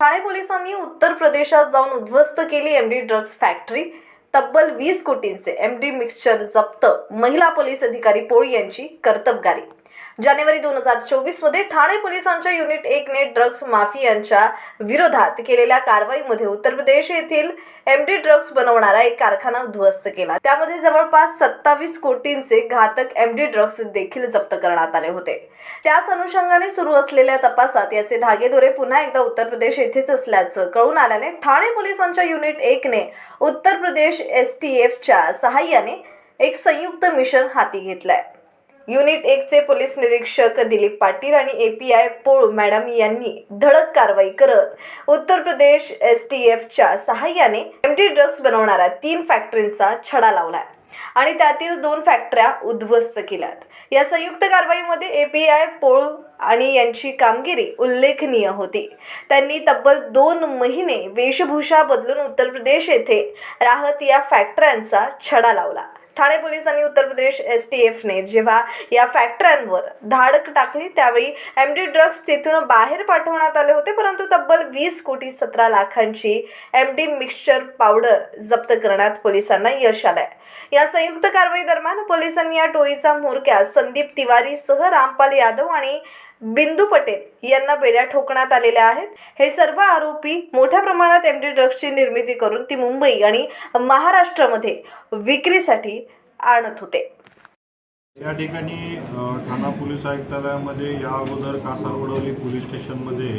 ठाणे पोलिसांनी उत्तर प्रदेशात जाऊन उद्ध्वस्त केली एमडी ड्रग्ज फॅक्टरी तब्बल वीस कोटींचे एमडी मिक्सचर जप्त महिला पोलीस अधिकारी पोळी यांची कर्तबगारी. जानेवारी दोन हजार चोवीसमध्ये ठाणे पोलिसांच्या युनिट एकने ड्रग्ज माफियांच्या विरोधात केलेल्या कारवाईमध्ये उत्तर प्रदेश येथील एमडी ड्रग्ज बनवणारा एक कारखाना उद्ध्वस्त केला. त्यामध्ये जवळपास सत्तावीस कोटींचे घातक एमडी ड्रग्ज देखील जप्त करण्यात आले होते. त्याच अनुषंगाने सुरू असलेल्या तपासात याचे धागेदोरे पुन्हा एकदा उत्तर प्रदेश येथेच असल्याचं कळून आल्याने ठाणे पोलिसांच्या युनिट एकने उत्तर प्रदेश एस टी एफच्या सहाय्याने एक संयुक्त मिशन हाती घेतलंय. युनिट एकचे पोलीस निरीक्षक दिलीप पाटील आणि एपीआय पोळ मॅडम यांनी धडक कारवाई करत उत्तर प्रदेश एस टी एफच्या सहाय्याने टी ड्रग्ज बनवणाऱ्या तीन फॅक्टरींचा छडा लावलाय. आणि त्यातील दोन फॅक्टऱ्या उद्ध्वस्त केल्यात. या संयुक्त कारवाईमध्ये एपीआय पोळ आणि यांची कामगिरी उल्लेखनीय होती. त्यांनी तब्बल दोन महिने वेशभूषा बदलून उत्तर प्रदेश येथे राहत या फॅक्टऱ्यांचा छडा लावला. ठाणे पोलिसांनी उत्तर प्रदेश एस टी एफने जेव्हा या फॅक्टऱ्यांवर धाडक टाकली त्यावेळी एम डी ड्रग्ज तिथून बाहेर पाठवण्यात आले होते परंतु तब्बल वीस कोटी सतरा लाखांची एम डी मिक्सचर पावडर जप्त करण्यात पोलिसांना यश आलंय. या संयुक्त कारवाई दरम्यान पोलिसांनी या टोळीचा म्होरक्या संदीप तिवारीसह रामपाल यादव आणि बिंदू पटेल यांना बेड्या ठोकण्यात आलेल्या आहेत. हे सर्व आरोपी मोठ्या प्रमाणात एम डी ड्रग्सची निर्मिती करून ती मुंबई आणि महाराष्ट्रामध्ये विक्रीसाठी आणत होते. या ठिकाणी ठाणा पोलीस आयुक्तालयामध्ये या अगोदर कासारवडवली पोलीस स्टेशनमध्ये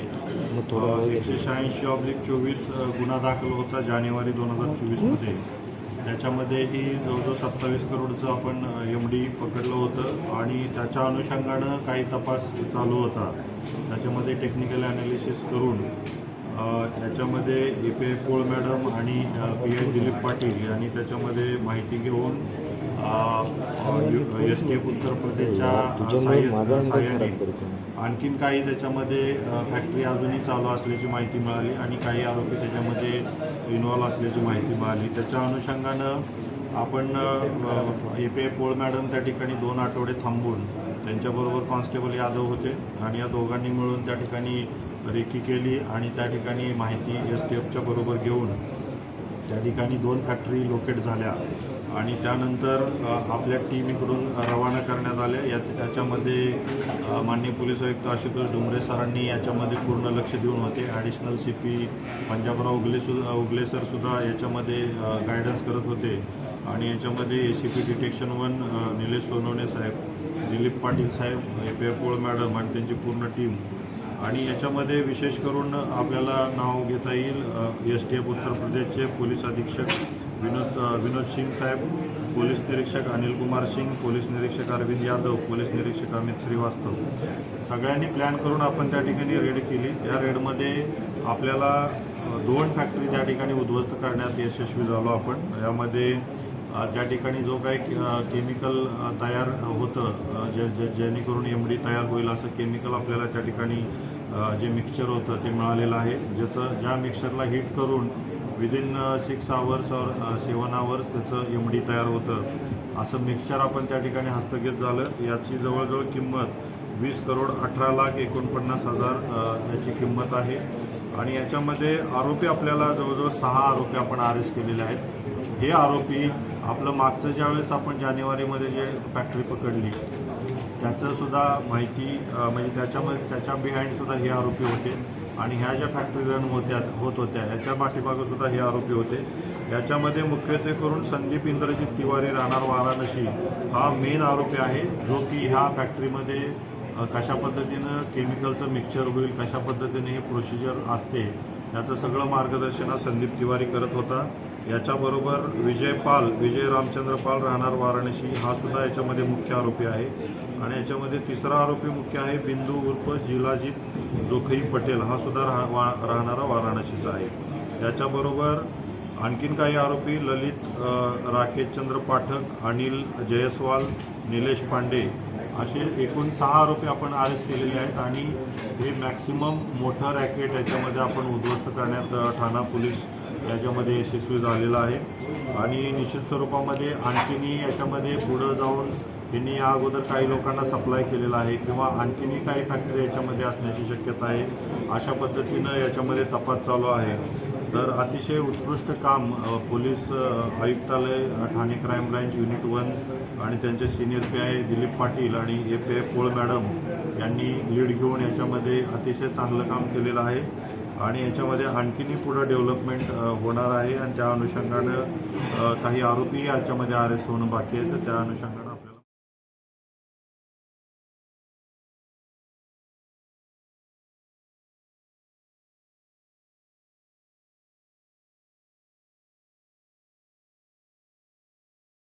एकशे शहाऐंशी ऑब्लिक चोवीस गुन्हा दाखल होता जानेवारी दोन हजार चोवीसमध्ये. त्याच्यामध्येही जवळजवळ सत्तावीस करोडचं आपण एम डी पकडलं होतं आणि त्याच्या अनुषंगानं काही तपास चालू होता. त्याच्यामध्ये टेक्निकल ॲनालिसिस करून त्याच्यामध्ये A P I Pol madam आणि पी आय दिलीप पाटील यांनी त्याच्यामध्ये माहिती घेऊन एस टी एफ उत्तर प्रदेशच्या सहाय्याने आणखीन काही त्याच्यामध्ये फॅक्टरी अजूनही चालू असल्याची माहिती मिळाली आणि काही आरोपी त्याच्यामध्ये इन्व्हॉल्व असल्याची माहिती मिळाली. त्याच्या अनुषंगानं आपण A P I Pol madam त्या ठिकाणी दोन आठवडे थांबून त्यांच्याबरोबर कॉन्स्टेबल यादव होते. आणि या दोघांनी मिळून त्या ठिकाणी रेकी केली आणि त्या ठिकाणी माहिती एस टी एफच्या बरोबर घेऊन त्या ठिकाणी दोन फॅक्टरी लोकेट झाल्या. आणि त्यानंतर आपल्या टीम इकडून रवाना करण्यात आल्या या त्याच्यामध्ये मान्य माननीय पोलीस आयुक्त आशुतोष डुमरे सरांनी याच्यामध्ये पूर्ण लक्ष देऊन होते. Additional C P Panjabrao Ugale सु उगले सरसुद्धा याच्यामध्ये गायडन्स करत होते. आणि याच्यामध्ये A C P detection one Nilesh Sonawane साहेब दिलीप पाटील साहेब पेपोळ मॅडम आणि त्यांची पूर्ण टीम आणि याच्यामध्ये विशेष करून आपल्याला नाव घेता येईल एस टी एफ उत्तर प्रदेशचे पोलीस अधीक्षक विनोद विनोद सिंग साहेब पोलीस निरीक्षक अनिल कुमार सिंग पोलीस निरीक्षक अरविंद यादव पोलीस निरीक्षक अमित श्रीवास्तव. सगळ्यांनी प्लॅन करून आपण त्या ठिकाणी रेड केली. या रेडमध्ये आपल्याला दोन फॅक्टरी त्या ठिकाणी उद्ध्वस्त करण्यात यशस्वी झालो आपण. यामध्ये त्या ठिकाणी जो काही केमिकल तयार होतं जे जे जेणेकरून एम डी तयार होईल असं केमिकल आपल्याला त्या ठिकाणी जे मिक्सचर होतं ते मिळालेलं आहे. ज्याचं ज्या मिक्सचरला हीट करून विदिन सिक्स आवर्स और सेवन आवर्स त्याचं एम डी तयार होतं. असं मिक्सचर आपण त्या ठिकाणी हस्तगत झालं. याची जवळजवळ किंमत वीस करोड अठरा लाख एकोणपन्नास हजार याची किंमत आहे. आणि याच्यामध्ये आरोपी आपल्याला जवळजवळ सहा आरोपी आपण अरेस्ट केलेले आहेत. हे आरोपी आपलं मागचं ज्यावेळेस आपण जानेवारीमध्ये जे फॅक्टरी पकडली त्याचंसुद्धा माहिती म्हणजे त्याच्यामध्ये त्याच्या बिहाइंडसुद्धा हे आरोपी होते. आणि ह्या ज्या फॅक्टरी रन होत्या होत होत्या ह्याच्या पाठीमागंसुद्धा हे आरोपी होते. याच्यामध्ये मुख्यत्वे करून संदीप इंद्रजित तिवारी राहणार वाराणसी हा मेन आरोपी आहे जो की ह्या फॅक्टरीमध्ये कशा पद्धतीनं केमिकलचं मिक्सचर होईल कशा पद्धतीने हे प्रोसिजर असते याचं सगळं मार्गदर्शन हा संदीप तिवारी करत होता. याच्याबरोबर विजय पाल विजय रामचंद्र पाल राहणार वाराणसी हा सुद्धा याच्यामध्ये मुख्य आरोपी आहे. आणि याच्यामध्ये तिसरा आरोपी मुख्य आहे बिंदू उर्फ जिलाजी जोखई पटेल. हा सुद्धा राह वा राहणारा वाराणसीचा आहे. याच्याबरोबर आणखीन काही आरोपी ललित राकेशचंद्र पाठक अनिल जयस्वाल निलेश पांडे असे एकूण सहा आरोपी आपण अरेस्ट केलेले आहेत आणि हे मॅक्सिमम मोठं रॅकेट याच्यामध्ये आपण उद्ध्वस्त करण्यात ठाणा पोलीस याच्यामध्ये यशस्वी झालेला आहे. आणि निश्चित स्वरूपामध्ये आणखीनही याच्यामध्ये पुढं जाऊन यांनी या अगोदर काही लोकांना सप्लाय केलेला आहे किंवा आणखीनही काही फॅक्टरी याच्यामध्ये असण्याची शक्यता आहे. अशा पद्धतीनं याच्यामध्ये तपास चालू आहे. तर अतिशय उत्कृष्ट काम पोलीस आयुक्तालय Thane crime branch unit one आणि त्यांचे senior P I Dilip Patil आणि A P I Pol madam यांनी लीड घेऊन याच्यामध्ये अतिशय चांगलं काम केलेलं आहे. आणि याच्यामध्ये आणखीनही पुढं डेव्हलपमेंट होणार आहे आणि त्या अनुषंगानं काही आरोपी याच्यामध्ये अरेस्ट होणं बाकी आहे. तर त्या अनुषंगानं